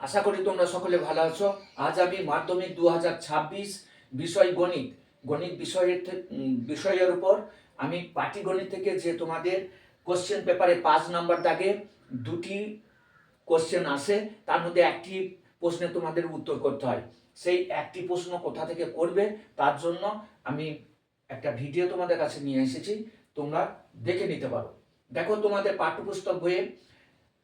আশা করি তোমরা সকলে ভালো আছো। আজ আমি মাধ্যমিক দু হাজার ছাব্বিশ বিষয় গণিত গণিত বিষয়ের বিষয়ের উপর আমি পাটিগণিত থেকে যে তোমাদের কোশ্চেন পেপারে পাঁচ নাম্বার দাগে দুটি কোশ্চেন আসে, তার মধ্যে একটি প্রশ্নে তোমাদের উত্তর করতে হয়। সেই একটি প্রশ্ন কোথা থেকে করবে, তার জন্য আমি একটা ভিডিও তোমাদের কাছে নিয়ে এসেছি, তোমরা দেখে নিতে পারো। দেখো তোমাদের পাঠ্যপুস্তক বইয়ে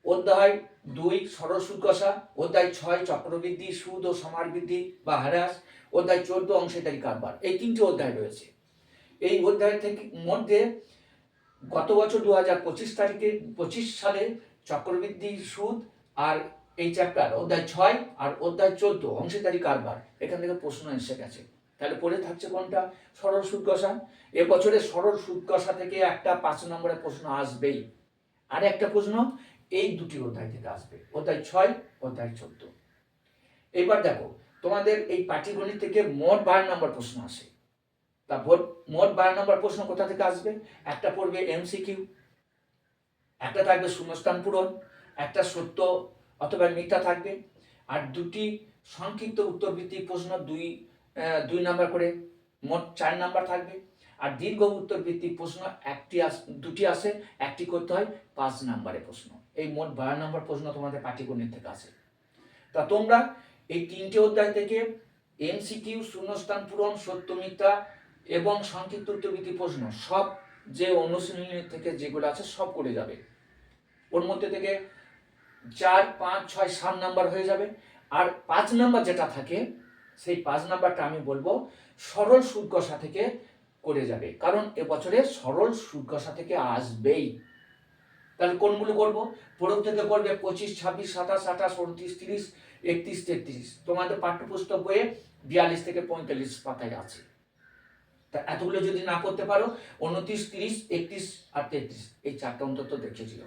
অধ্যায় দুই সরল সুদ কষা। অধ্যায় ছয়, চক্রবৃদ্ধি, সুদ ও সমারবৃদ্ধি বা হ্রাস। অধ্যায় চোদ্দ, অংশীদারি কারবার। এই তিনটি অধ্যায় রয়েছে। এই অধ্যায় থেকে মধ্যে গত বছর দু হাজার পঁচিশ তারিখে, পঁচিশ সালে চক্রবৃদ্ধি, সুদ আর এই চ্যাপ্টার অধ্যায় ছয় আর অধ্যায় চোদ্দ, অংশীদারি কারবার। এখান থেকে প্রশ্ন এসে গেছে। তাহলে পড়ে থাকছে কোনটা? সরল সুদ কষা। এবছরে সরল সুদ কষা থেকে একটা পাঁচ নম্বরের প্রশ্ন আসবেই। আর একটা প্রশ্ন এই দুটি অধ্যায় থেকে আসবে। অধ্যায় ছয়, অধ্যায় চোদ্দ। এবার দেখো, তোমাদের এই পাটিগণিত থেকে মোট বারো নম্বর প্রশ্ন আসে। তা মোট বারো নম্বর প্রশ্ন কোথা থেকে আসবে? একটা পড়বে এমসিকিউ একটা থাকবে শূন্যস্থান পূরণ, একটা সত্য অথবা মিথ্যা থাকবে। আর দুটি সংক্ষিপ্ত উত্তরভিত্তিক প্রশ্ন দুই দুই নাম্বার করে, মোট চার নাম্বার থাকবে। আর দীর্ঘ উত্তর ভিত্তিক প্রশ্ন একটি দুটি আসে, একটি করতে হয় পাঁচ নাম্বারের প্রশ্ন। এই মোট বারো নম্বর প্রশ্ন তোমাদের পাটিগণিত থেকে আসে তা তোমরা এই তিনটে অধ্যায় থেকে এমসিকিউ শূন্যস্থান পূরণ, সত্য মিথ্যা এবং সংক্ষিপ্ত উত্তরভিত্তিক প্রশ্ন, সব যে অনুশীলনী থেকে যেগুলো আছে সব করে যাবে। ওর মধ্যে থেকে চার, পাঁচ, ছয়, সাত নাম্বার হয়ে যাবে। আর পাঁচ নাম্বার যেটা থাকে, সেই পাঁচ নাম্বারটা আমি বলব সরল সুদ থেকে করে যাবে। কারণ এবছরে সরল সুদ থেকে আসবেই। তাহলে কোনগুলো করব? প্রথম থেকে করবে পঁচিশ, ছাব্বিশ, সাতাশ, আঠাশ, উনত্রিশ, তিরিশ, একত্রিশ, তেত্রিশ। তোমাদের পাঠ্যপুস্তক বইয়ে বিয়াল্লিশ থেকে পঁয়তাল্লিশ পাতায় আছে। তা এতগুলো যদি না করতে পারো, উনত্রিশ, তিরিশ, একত্রিশ আর তেত্রিশ, এই চারটা অন্তত দেখেছিল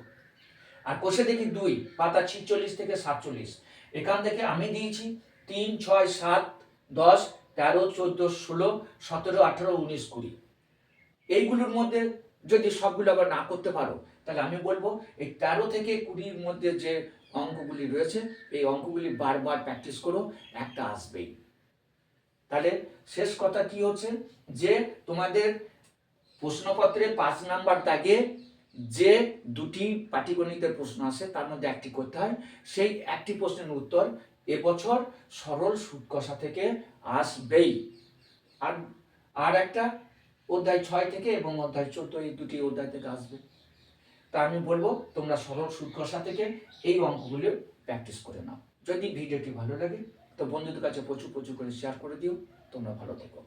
আর কোষে দেখি দুই, পাতা ছিচল্লিশ থেকে সাতচল্লিশ। এখান থেকে আমি দিয়েছি তিন, ছয়, সাত, দশ, তেরো, চোদ্দ, ষোলো, সতেরো, আঠেরো, উনিশ, কুড়ি। এইগুলোর মধ্যে যদি সবগুলো আবার না করতে পারো তাহলে আমি বলব, এই তেরো থেকে কুড়ির মধ্যে যে অঙ্কগুলি রয়েছে, এই অঙ্কগুলি বারবার প্র্যাকটিস করো, একটা আসবেই। তাহলে শেষ কথা কি হচ্ছে? যে তোমাদের প্রশ্নপত্রে পাঁচ নাম্বার দাগে যে দুটি পাটিগণিতের প্রশ্ন আসে তার মধ্যে একটি করতে হয়। সেই একটি প্রশ্নের উত্তর এবছর সরল সুদ কষা থেকে আসবেই। আর আর একটা অধ্যায় ছয় থেকে এবং অধ্যায় চোদ্দ, এই দুটি অধ্যায় থেকে আসবে। তা আমি বলব, তোমরা সরল সুদ থেকে এই অঙ্কগুলো প্র্যাকটিস করে নাও। যদি ভিডিওটি ভালো লাগে, তো বন্ধুদের কাছে প্রচুর প্রচুর করে শেয়ার করে দিও। তোমরা ভালো থেকো।